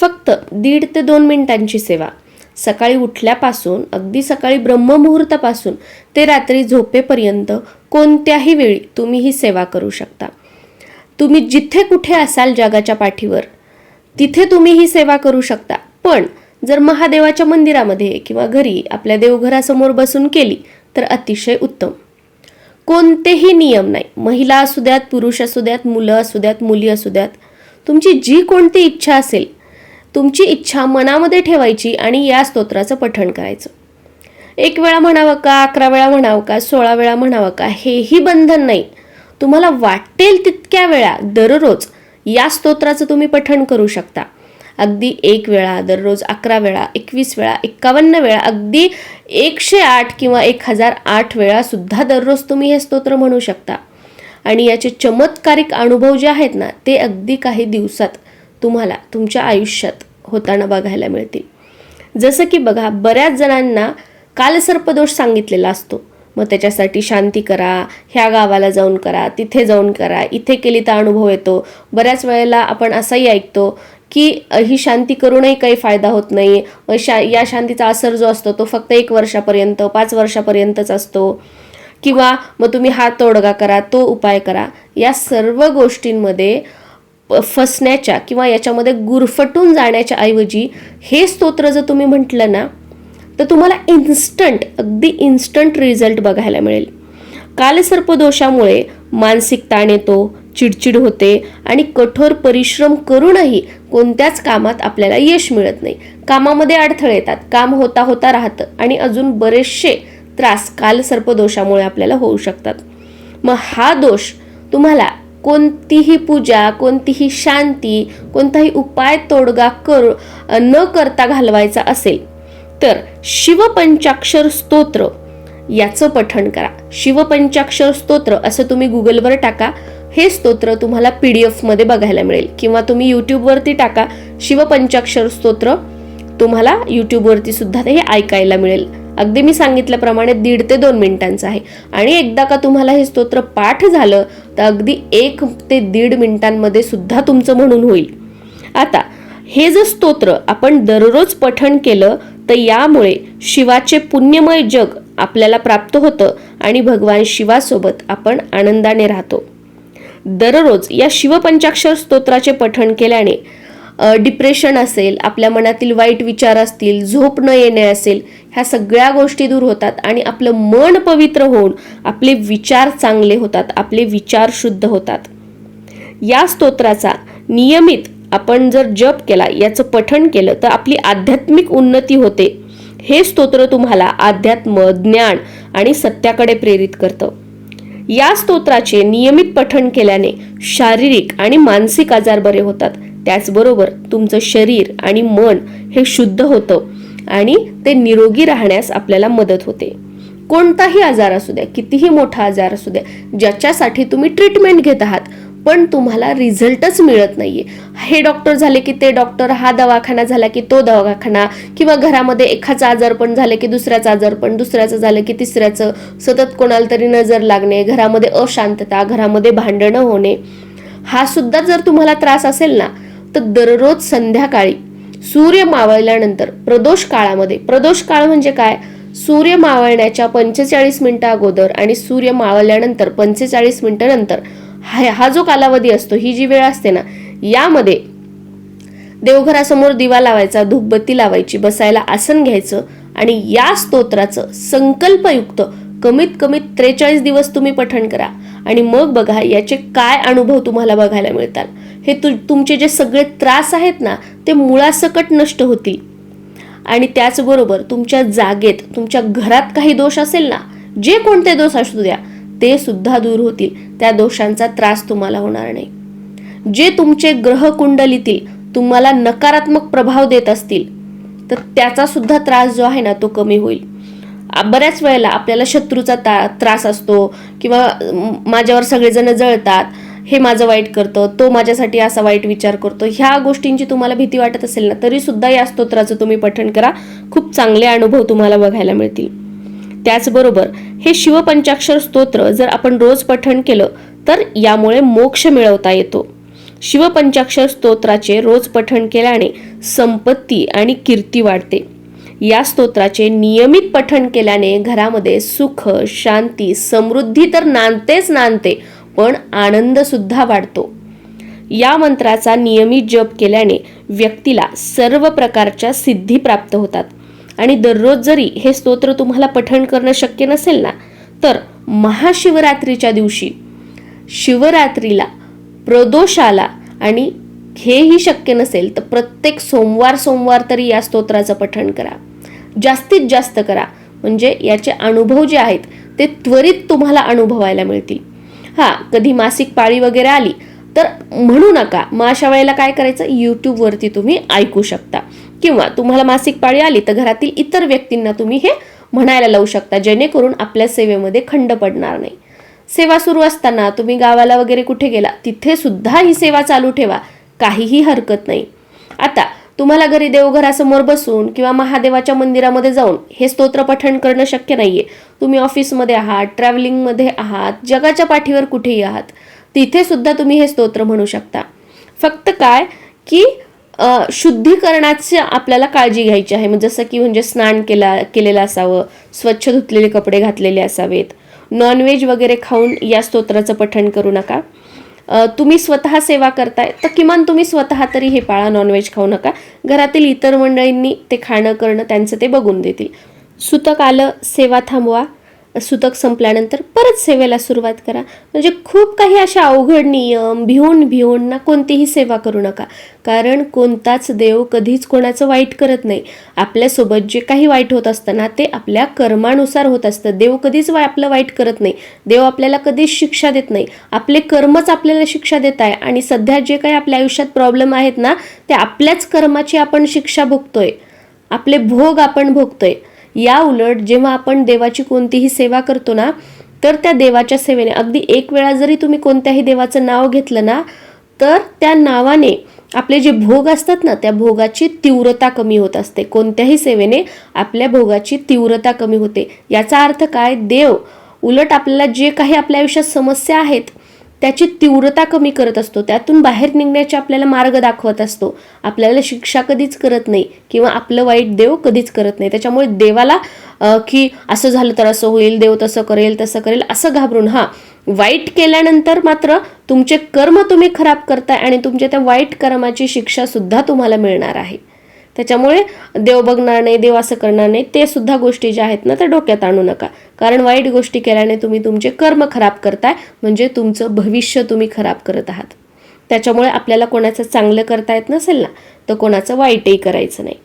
फक्त दीड ते दोन मिनिटांची सेवा. सकाळी उठल्यापासून अगदी सकाळी ब्रह्ममुहूर्तापासून ते रात्री झोपेपर्यंत कोणत्याही वेळी तुम्ही ही सेवा करू शकता. तुम्ही जिथे कुठे असाल जगाच्या पाठीवर तिथे तुम्ही ही सेवा करू शकता. पण जर महादेवाच्या मंदिरामध्ये किंवा घरी आपल्या देवघरासमोर बसून केली तर अतिशय उत्तम. कोणतेही नियम नाही. महिला असू द्यात पुरुष असू द्यात मुलं असू द्यात मुली असू द्यात. तुमची जी कोणती इच्छा असेल तुमची इच्छा मनामध्ये ठेवायची आणि या स्तोत्राचं पठण करायचं. एक वेळा म्हणावं का अकरा वेळा म्हणावं का सोळा वेळा म्हणावं का हेही बंधन नाही. तुम्हाला वाटेल तितक्या वेळा दररोज या स्तोत्राचं तुम्ही पठण करू शकता. अगदी एक वेळा दररोज अकरा वेळा एकवीस वेळा एक्कावन्न वेळा अगदी एकशे आठ किंवा एक हजार आठ वेळासुद्धा दररोज तुम्ही हे स्तोत्र म्हणू शकता. आणि याचे चमत्कारिक अनुभव जे आहेत ना ते अगदी काही दिवसात तुम्हाला तुमच्या आयुष्यात होताना बघायला मिळतील. जसं की बघा बऱ्याच जणांना कालसर्पदोष सांगितलेला असतो. मग त्याच्यासाठी शांती करा ह्या गावाला जाऊन करा तिथे जाऊन करा इथे केली तर अनुभव येतो. बऱ्याच वेळेला आपण असंही ऐकतो की ही शांती करूनही काही फायदा होत नाही. शा या शांतीचा असर जो असतो तो फक्त एक वर्षापर्यंत पाच वर्षापर्यंतच असतो. किंवा मग तुम्ही हात तोडगा करा तो उपाय करा. या सर्व गोष्टींमध्ये फसण्याच्या किंवा याच्यामध्ये गुरफटून जाण्याच्या ऐवजी हे स्तोत्र जर तुम्ही म्हटलं ना तर तुम्हाला इन्स्टंट अगदी इन्स्टंट रिझल्ट बघायला मिळेल. कालसर्पदोषामुळे मानसिक ताण येतो चिडचिड होते आणि कठोर परिश्रम करूनही कोणत्याच कामात आपल्याला यश मिळत नाही. कामामध्ये अडथळे येतात काम होता होता राहतं आणि अजून बरेचसे त्रास कालसर्पदोषामुळे आपल्याला होऊ शकतात. मग हा दोष तुम्हाला कोणतीही पूजा कोणतीही शांती कोणताही उपाय तोडगा कर न करता घालवायचा असेल तर शिवपंचाक्षर स्तोत्र याचं पठण करा. शिवपंचाक्षर स्तोत्र असं तुम्ही गुगलवर टाका. हे स्तोत्र तुम्हाला पी डी एफमध्ये बघायला मिळेल. किंवा तुम्ही यूट्यूबवरती टाका शिवपंचाक्षर स्तोत्र. तुम्हाला यूट्यूबवरती सुद्धा ते ऐकायला मिळेल. अगदी मी सांगितल्याप्रमाणे दीड ते दोन मिनिटांचं आहे. आणि एकदा का तुम्हाला हे स्तोत्र पाठ झालं तर अगदी एक ते दीड मिनिटांमध्ये सुद्धा तुमचं म्हणून होईल. आता हे जर स्तोत्र आपण दररोज पठण केलं तर यामुळे शिवाचे पुण्यमय जग आपल्याला प्राप्त होतं आणि भगवान शिवासोबत आपण आनंदाने राहतो. दररोज या शिवपंचाक्षर स्तोत्राचे पठण केल्याने डिप्रेशन असेल आपल्या मनातील वाईट विचार असतील झोप न येणे असेल ह्या सगळ्या गोष्टी दूर होतात आणि आपलं मन पवित्र होऊन आपले विचार चांगले होतात आपले विचार शुद्ध होतात. या स्तोत्राचा नियमित आपण जर जप केला याचं पठण केलं तर आपली आध्यात्मिक उन्नती होते. हे स्तोत्र तुम्हाला अध्यात्म ज्ञान आणि सत्याकडे प्रेरित करतं. या स्तोत्राचे नियमित पठण केल्याने शारीरिक आणि मानसिक आजार बरे होतात. त्याचबरोबर तुमचं शरीर आणि मन हे शुद्ध होतं आणि ते निरोगी राहण्यास आपल्याला मदत होते. कोणताही आजार असू द्या कितीही मोठा आजार असू द्या ज्याच्यासाठी तुम्ही ट्रीटमेंट घेत आहात पण तुम्हाला रिझल्टच मिळत नाहीये. हे डॉक्टर झाले की ते डॉक्टर हा दवाखाना झाला की तो दवाखाना किंवा घरामध्ये एखाचा आजारपण झालं की दुसऱ्याचं आजारपण दुसऱ्याचं झालं की तिसऱ्याचं सतत कोणाला तरी नजर लागणे घरामध्ये अशांतता घरामध्ये भांडणं होणे हा सुद्धा जर तुम्हाला त्रास असेल ना तर दररोज संध्याकाळी. सूर्य मावळल्यानंतर प्रदोष काळामध्ये प्रदोष काळ म्हणजे काय? सूर्य मावळण्याच्या पंचेचाळीस मिनिटं अगोदर आणि सूर्य मावळल्यानंतर पंचेचाळीस मिनिटं नंतर. हा जो कालावधी असतो ही जी वेळ असते ना यामध्ये देवघरासमोर दिवा लावायचा धूपबत्ती लावायची बसायला आसन घ्यायचं आणि या स्तोत्राचं संकल्पयुक्त कमीत कमी त्रेचाळीस दिवस तुम्ही पठण करा. आणि मग बघा याचे काय अनुभव तुम्हाला बघायला मिळतात. हे तु तुमचे जे सगळे त्रास आहेत ना ते मुळासकट नष्ट होतील. आणि त्याचबरोबर तुमच्या जागेत तुमच्या घरात काही दोष असेल ना जे कोणते दोष असू द्या ते सुद्धा दूर होतील. त्या दोषांचा त्रास तुम्हाला होणार नाही. जे तुमचे ग्रह कुंडलीतील तुम्हाला नकारात्मक प्रभाव देत असतील तर त्याचा सुद्धा त्रास जो आहे ना तो कमी होईल. बऱ्याच वेळेला आपल्याला शत्रूचा ता त्रास असतो किंवा माझ्यावर सगळेजण जळतात. हे माझं वाईट करतं तो माझ्यासाठी असा वाईट विचार करतो ह्या गोष्टींची तुम्हाला भीती वाटत असेल ना तरी सुद्धा या स्तोत्राचं तुम्ही पठण करा. खूप चांगले अनुभव तुम्हाला बघायला मिळतील. त्याचबरोबर हे शिवपंचाक्षर स्तोत्र जर आपण रोज पठण केलं तर यामुळे मोक्ष मिळवता येतो. शिवपंचाक्षर स्तोत्राचे रोज पठण केल्याने संपत्ती आणि कीर्ती वाढते. या स्तोत्राचे नियमित पठण केल्याने घरामध्ये सुख शांती समृद्धी तर नांदतेच नांदते पण आनंद सुद्धा वाढतो. या मंत्राचा नियमित जप केल्याने व्यक्तीला सर्व प्रकारच्या सिद्धी प्राप्त होतात. आणि दररोज जरी हे स्तोत्र तुम्हाला पठण करणं शक्य नसेल ना तर महाशिवरात्रीच्या दिवशी शिवरात्रीला प्रदोषाला आणि हेही शक्य नसेल तर प्रत्येक सोमवार सोमवार तरी या स्तोत्राचं पठण करा. जास्तीत जास्त करा. म्हणजे याचे अनुभव जे आहेत ते त्वरित तुम्हाला अनुभवायला मिळतील. हा कधी मासिक पाळी वगैरे आली तर म्हणू नका. मग अशा वेळेला काय करायचं? यूट्यूबवरती तुम्ही ऐकू शकता. किंवा तुम्हाला मासिक पाळी आली तर घरातील इतर व्यक्तींना तुम्ही हे म्हणायला लावू शकता जेणेकरून आपल्या सेवेमध्ये खंड पडणार नाही. सेवा सुरू असताना तुम्ही गावाला वगैरे कुठे गेला तिथे सुद्धा ही सेवा चालू ठेवा. काहीही हरकत नाही. आता तुम्हाला घरी देवघरासमोर बसून किंवा महादेवाच्या मंदिरामध्ये जाऊन हे स्तोत्र पठण करणं शक्य नाहीये. तुम्ही ऑफिसमध्ये आहात ट्रॅव्हलिंगमध्ये आहात जगाच्या पाठीवर कुठेही आहात तिथे सुद्धा तुम्ही हे स्तोत्र म्हणू शकता. फक्त काय? की शुद्धीकरणाची आपल्याला काळजी घ्यायची आहे. म्हणजे जसं की म्हणजे स्नान केला केलेलं असावं स्वच्छ धुतलेले कपडे घातलेले असावेत. नॉनव्हेज वगैरे खाऊन या स्तोत्राचं पठण करू नका. तुम्ही स्वतः सेवा करताय तर किमान तुम्ही स्वतः तरी हे पाळा नॉनव्हेज खाऊ नका. घरातील इतर मंडळींनी ते खाणं करणं त्यांचं ते बघून देतील. सुतक आलं सेवा थांबवा. सुतक संपल्यानंतर परत सेवेला सुरुवात करा. म्हणजे खूप काही अशा अवघड नियम भिवून भिवून ना कोणतीही सेवा करू नका. कारण कोणताच देव कधीच कोणाचं वाईट करत नाही. आपल्यासोबत जे काही वाईट होत असतं ना ते आपल्या कर्मानुसार होत असतं. देव कधीच वा आपलं वाईट करत नाही. देव आपल्याला कधीच शिक्षा देत नाही. आपले कर्मच आपल्याला शिक्षा देत आहे. आणि सध्या जे काही आपल्या आयुष्यात प्रॉब्लेम आहेत ना ते आपल्याच कर्माची आपण शिक्षा भोगतोय. आपले भोग आपण भोगतोय. या उलट जेव्हा आपण देवाची कोणतीही सेवा करतो ना तर त्या देवाच्या सेवेने अगदी एक वेळा जरी तुम्ही कोणत्याही देवाचं नाव घेतलं ना तर त्या नावाने आपले जे भोग असतात ना त्या भोगाची तीव्रता कमी होत असते. कोणत्याही सेवेने आपल्या भोगाची तीव्रता कमी होते. याचा अर्थ काय? देव उलट आपल्याला जे काही आपल्या आयुष्यात समस्या आहेत त्याची तीव्रता कमी करत असतो. त्यातून बाहेर निघण्याचे आपल्याला मार्ग दाखवत असतो. आपल्याला शिक्षा कधीच करत नाही किंवा आपलं वाईट देव कधीच करत नाही. त्याच्यामुळे देवाला की असं झालं तर असं होईल देव तसं करेल तसं करेल असं घाबरून हा वाईट केल्यानंतर मात्र तुमचे कर्म तुम्ही खराब करताय आणि तुमच्या त्या वाईट कर्माची शिक्षा सुद्धा तुम्हाला मिळणार आहे. त्याच्यामुळे देव बघणार नाही देव असं करणार नाही ते सुद्धा गोष्टी ज्या आहेत ना त्या डोक्यात आणू नका. कारण वाईट गोष्टी केल्याने तुम्ही तुमचे कर्म खराब करताय म्हणजे तुमचं भविष्य तुम्ही खराब करत आहात. त्याच्यामुळे आपल्याला कोणाचं चांगलं करता येत नसेल ना तर कोणाचं वाईटही करायचं नाही.